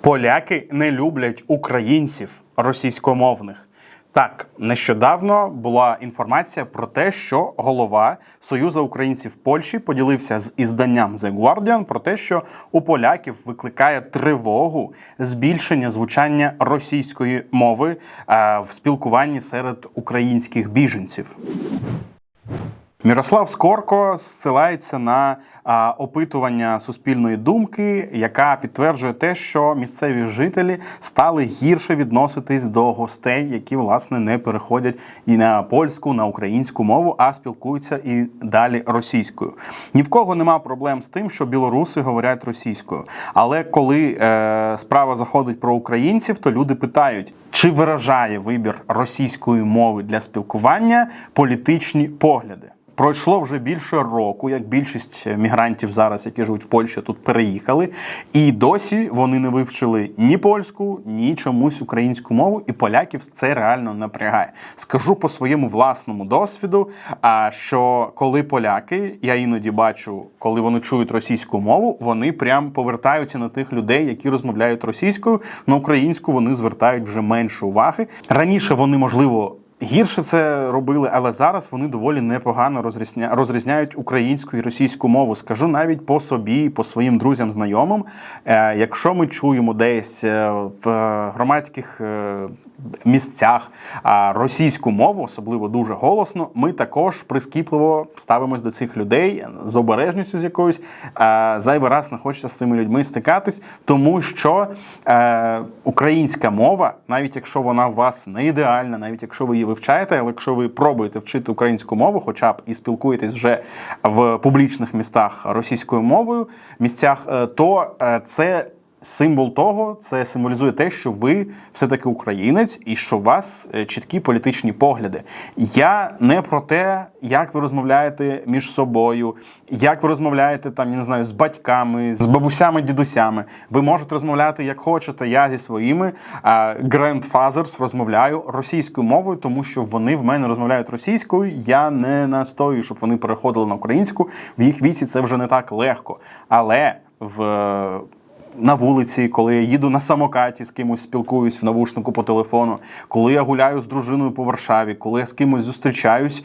Поляки не люблять українців російськомовних. Так, нещодавно була інформація про те, що голова Союзу українців Польщі поділився з ізданням The Guardian про те, що у поляків викликає тривогу збільшення звучання російської мови е, в спілкуванні серед українських біженців. Мірослав Скорко зсилається на а, опитування суспільної думки, яка підтверджує те, що місцеві жителі стали гірше відноситись до гостей, які власне не переходять і на польську, на українську мову, а спілкуються і далі російською. Ні в кого нема проблем з тим, що білоруси говорять російською. Але коли е, справа заходить про українців, то люди питають, чи виражає вибір російської мови для спілкування політичні погляди. Пройшло вже більше року, як більшість мігрантів зараз, які живуть в Польщі, тут переїхали, і досі вони не вивчили ні польську, ні чомусь українську мову, і поляків це реально напрягає. Скажу по своєму власному досвіду, а що коли поляки, я іноді бачу, коли вони чують російську мову, вони прям повертаються на тих людей, які розмовляють російською. На українську вони звертають вже менше уваги. Раніше вони можливо. Гірше це робили, але зараз вони доволі непогано розрізня... розрізняють українську і російську мову. Скажу навіть по собі, по своїм друзям, знайомим. Е, якщо ми чуємо десь е, в громадських е, місцях російську мову, особливо дуже голосно, ми також прискіпливо ставимось до цих людей з обережністю з якоюсь зайвий раз не хочеться з цими людьми стикатись, тому що е, українська мова, навіть якщо вона у вас не ідеальна, навіть якщо ви її вивчаєте, але якщо ви пробуєте вчити українську мову, хоча б і спілкуєтесь вже в публічних містах російською мовою, місцях, е, то е, це. Символ того це символізує те, що ви все-таки українець і що у вас е, чіткі політичні погляди. Я не про те, як ви розмовляєте між собою, як ви розмовляєте там, я не знаю, з батьками, з бабусями, дідусями. Ви можете розмовляти як хочете. Я зі своїми grandfathers розмовляю російською мовою, тому що вони в мене розмовляють російською. Я не настою, щоб вони переходили на українську. В їх віці це вже не так легко. Але в на вулиці, коли я їду на самокаті з кимось спілкуюсь в навушнику по телефону, коли я гуляю з дружиною по Варшаві, коли я з кимось зустрічаюсь,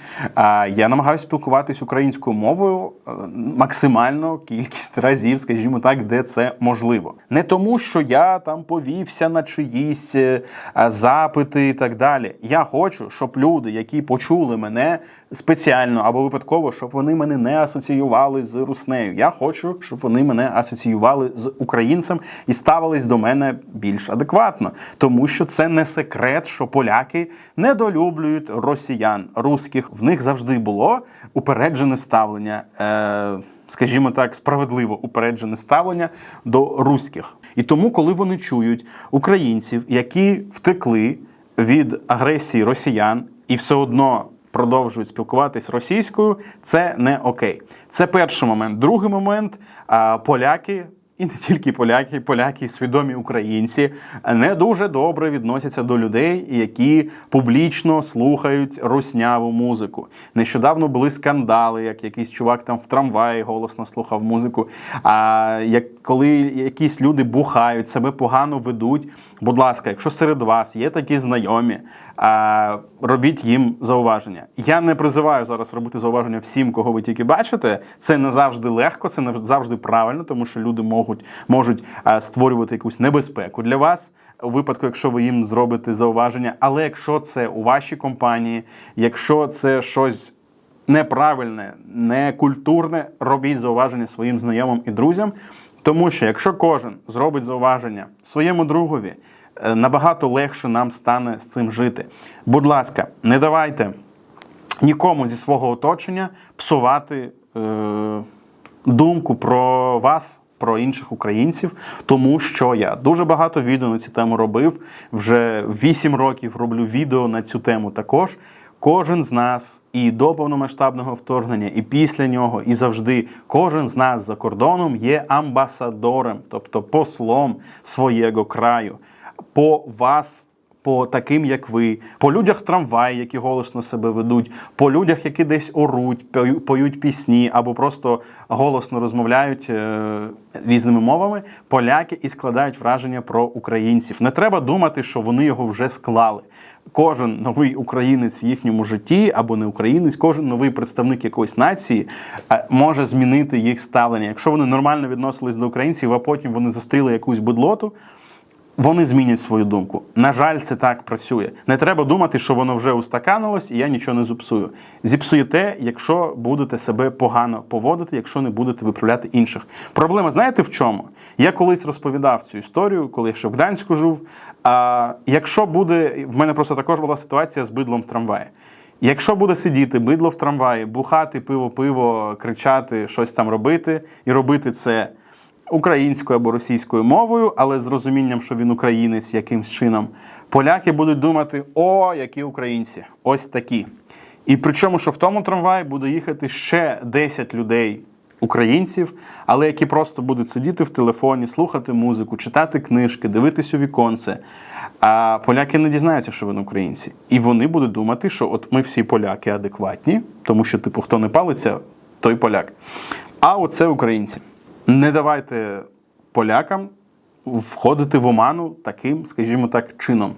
я намагаюся спілкуватись українською мовою е, максимально кількість разів, скажімо так, де це можливо. Не тому, що я там повівся на чиїсь е, запити і так далі. Я хочу, щоб люди, які почули мене спеціально або випадково, щоб вони мене не асоціювали з руснею. Я хочу, щоб вони мене асоціювали з українцем і ставились до мене більш адекватно, тому що це не секрет, що поляки недолюблюють росіян, русських. В них завжди було упереджене ставлення. Е Скажімо так, справедливо упереджене ставлення до руських. І тому, коли вони чують українців, які втекли від агресії росіян і все одно продовжують спілкуватись російською, це не окей. Це перший момент. Другий момент поляки. І не тільки поляки, поляки, свідомі українці не дуже добре відносяться до людей, які публічно слухають русняву музику. Нещодавно були скандали, як якийсь чувак там в трамваї голосно слухав музику. А як коли якісь люди бухають, себе погано ведуть. Будь ласка, якщо серед вас є такі знайомі, робіть їм зауваження. Я не призиваю зараз робити зауваження всім, кого ви тільки бачите. Це не завжди легко, це не завжди правильно, тому що люди можуть можуть створювати якусь небезпеку для вас у випадку, якщо ви їм зробите зауваження. Але якщо це у вашій компанії, якщо це щось неправильне, некультурне, робіть зауваження своїм знайомим і друзям. Тому що якщо кожен зробить зауваження своєму другові, е, набагато легше нам стане з цим жити. Будь ласка, не давайте нікому зі свого оточення псувати е, думку про вас. Про інших українців, тому що я дуже багато відео на цю тему робив. Вже 8 років роблю відео на цю тему також. Кожен з нас і до повномасштабного вторгнення, і після нього, і завжди кожен з нас за кордоном є амбасадором, тобто послом своєго краю. По вас по таким, як ви, по людях в трамваї, які голосно себе ведуть, по людях, які десь оруть, поють пісні або просто голосно розмовляють е, різними мовами, поляки і складають враження про українців. Не треба думати, що вони його вже склали. Кожен новий українець в їхньому житті або не українець, кожен новий представник якоїсь нації е, може змінити їх ставлення. Якщо вони нормально відносились до українців, а потім вони зустріли якусь бедлоту, вони змінять свою думку. На жаль, це так працює. Не треба думати, що воно вже устаканилось, і я нічого не зіпсую. Зіпсуєте, якщо будете себе погано поводити, якщо не будете виправляти інших. Проблема, знаєте в чому? Я колись розповідав цю історію, коли я ще в Гданську жив. А якщо буде, в мене просто також була ситуація з бидлом в трамваї. Якщо буде сидіти бидло в трамваї, бухати пиво, пиво, кричати, щось там робити, і робити це українською або російською мовою, але з розумінням, що він українець якимсь чином, поляки будуть думати: о, які українці, ось такі. І причому, що в тому трамваї буде їхати ще 10 людей. Українців, але які просто будуть сидіти в телефоні, слухати музику, читати книжки, дивитись у віконце. А поляки не дізнаються, що вони українці. І вони будуть думати, що от ми всі поляки адекватні, тому що, типу, хто не палиться, той поляк. А оце українці. Не давайте полякам входити в оману таким, скажімо так, чином.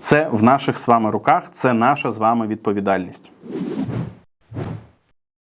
Це в наших з вами руках, це наша з вами відповідальність.